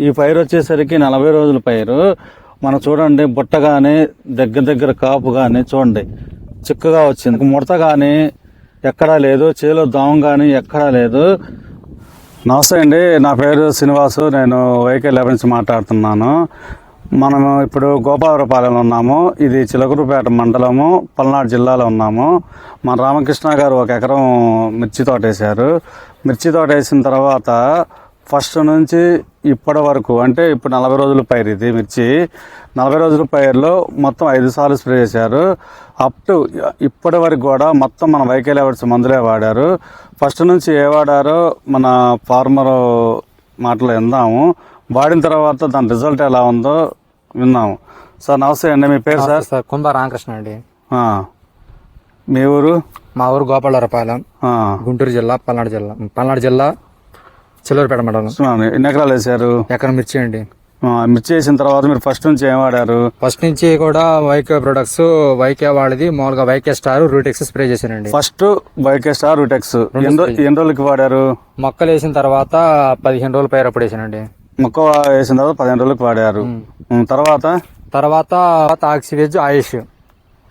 ఈ పైరు వచ్చేసరికి నలభై రోజుల పైరు. మనం చూడండి బుట్ట కానీ దగ్గర దగ్గర కాపు కానీ చూడండి చిక్కగా వచ్చింది. ముడత కానీ ఎక్కడా లేదు చేలో దోమ కానీ ఎక్కడా లేదు. నమస్తే అండి నా పేరు శ్రీనివాసు నేను వైకే లెవెన్ నుంచి మాట్లాడుతున్నాను. మనము ఇప్పుడు గోపావరపాలెంలో ఉన్నాము. ఇది చిలకూరుపేట మండలము పల్నాడు జిల్లాలో ఉన్నాము. మన రామకృష్ణ గారు ఒక ఎకరం మిర్చి తోట వేశారు మిర్చి తోట వేసిన తర్వాత ఫస్ట్ నుంచి ఇప్పటి వరకు అంటే ఇప్పుడు నలభై రోజుల పైరు ఇది మిర్చి. నలభై రోజుల పైరులో మొత్తం ఐదు సార్లు స్ప్రే చేశారు. అప్ టు ఇప్పటి వరకు కూడా మొత్తం మన వైకేల్ ఎవర్స్ మందులే వాడారు. ఫస్ట్ నుంచి ఏ వాడారో మన ఫార్మర్ మాటలు విందాము. వాడిన తర్వాత దాని రిజల్ట్ ఎలా ఉందో విన్నాము సార్ నమస్తే అండి. మీ పేరు సార్? సార్. కుంభ రామకృష్ణ అండి. మీ ఊరు? మా ఊరు గోపాలవరపాలెం. ఆ. గుంటూరు జిల్లా పల్నాడు జిల్లా. పల్నాడు జిల్లా చిల్లూరుపేట మండలం. ఎన్ని ఎకరాలు వేశారు? ఎకరం మిర్చి అండి. మిర్చి వేసిన తర్వాత మీరు ఫస్ట్ నుంచి ఏం వాడారు? ఫస్ట్ నుంచి కూడా వైకే ప్రొడక్ట్స్ వైకే వాడిది మామూలుగా Y K star Rootex spray చేశానండి. First Y K star Rootex. ఎన్ని రోజులకి వాడారు? మొక్కలు వేసిన తర్వాత పదిహేను రోజులు పైరు అప్పుడు వేసానండి మొక్క వేసిన తర్వాత పదిహేను రోజులకు వాడారు. తర్వాత? తర్వాత ఆక్సివేజ్ ఆయుష్.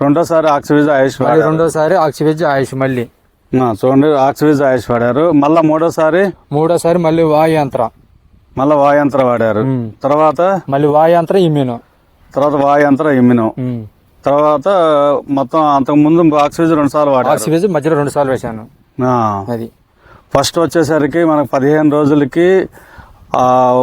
రెండోసారి ఆక్సివిజ్ ఆయుష్ రెండోసారి ఆక్సివేజ్ ఆయుష్ మళ్ళీ. చూడండి ఆక్సివిజ్ ఆయుష్ వాడారు. మళ్ళా మూడోసారి? మూడోసారి మళ్ళీ వాయంత్ర. మళ్ళా వాయంత్ర వాడారు. తర్వాత? మళ్ళీ వాయంత్ర ఇమ్యూనో. తర్వాత వాయంత్ర ఇమ్మిను ఉమ్. తర్వాత మొత్తం అంతకు ముందు ఆక్సివిజ్ రెండు సార్లు వాడారు. ఆక్సివేజ్ మధ్యలో రెండు సార్లు వేసాను ఆ. అది. ఫస్ట్ వచ్చేసరికి మనకు పదిహేను రోజులకి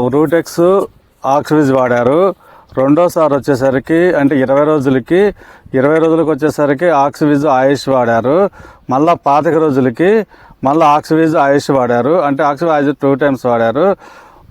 రూటెక్స్ ఆక్సివిజ్ వాడారు. రెండోసారి వచ్చేసరికి అంటే ఇరవై రోజులకి ఇరవై రోజులకు వచ్చేసరికి ఆక్సివిజ్ ఆయుష్ వాడారు. మళ్ళా పాతిక రోజులకి మళ్ళీ ఆక్సివిజ్ ఆయుష్ వాడారు. అంటే ఆక్సివిజ్ ఆయుష్ టూ టైమ్స్ వాడారు.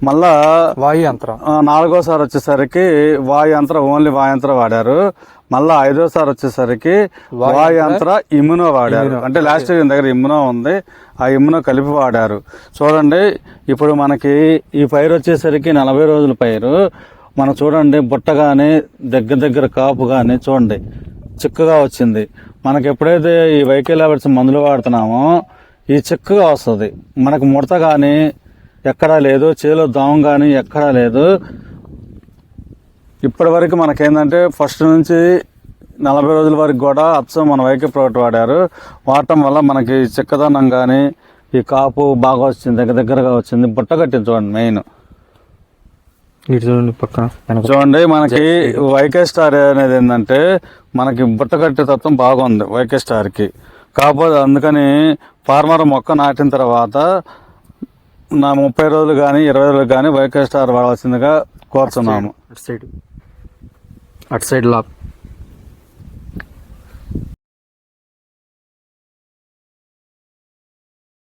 మళ్ళా వాయు యంత్రం ఆ, నాలుగోసారి వచ్చేసరికి వాయంత్ర ఓన్లీ వాయంత్ర వాడారు. మళ్ళా ఐదోసారి వచ్చేసరికి వాయంత్ర ఇమ్యునో వాడారు. అంటే లాస్ట్ ఇయర్ దగ్గర ఇమ్యునో ఉంది. ఆ ఇమ్యునో కలిపి వాడారు. చూడండి ఇప్పుడు మనకి ఈ పైరు వచ్చేసరికి నలభై రోజుల పైరు. మనం చూడండి బుట్ట కానీ దగ్గర దగ్గర కాపు కానీ చూడండి చిక్కగా వచ్చింది. మనకి ఎప్పుడైతే ఈ వైకే లెవెల్స్ మందులు వాడుతున్నామో ఈ చిక్కగా వస్తుంది. మనకు ముడత కానీ ఎక్కడా లేదు చేలో దోమ కానీ ఎక్కడా లేదు. ఇప్పటి వరకు మనకేంటంటే ఫస్ట్ నుంచి నలభై రోజుల వరకు కూడా అచ్చం మన వైకే ప్రోడక్ట్ వాడారు. వాడటం వల్ల మనకి చిక్కదనం కానీ ఈ కాపు బాగా వచ్చింది దగ్గర దగ్గరగా వచ్చింది బుట్ట కట్టింది చూడండి మెయిన్. ఇటు చూడండి మనకి వైకే స్టార్ అనేది ఏంటంటే మనకి బుట్ట కట్టే తత్వం బాగుంది వైకే స్టార్కి కాకపోతే అందుకని ఫార్మర్ మొక్క నాటిన తర్వాత నా ముప్పై రోజులు కానీ ఇరవై రోజులు కానీ వైకే స్టార్ వాడాల్సిందిగా కోరుతున్నాము అటు సైడ్ అటు సైడ్. లాక్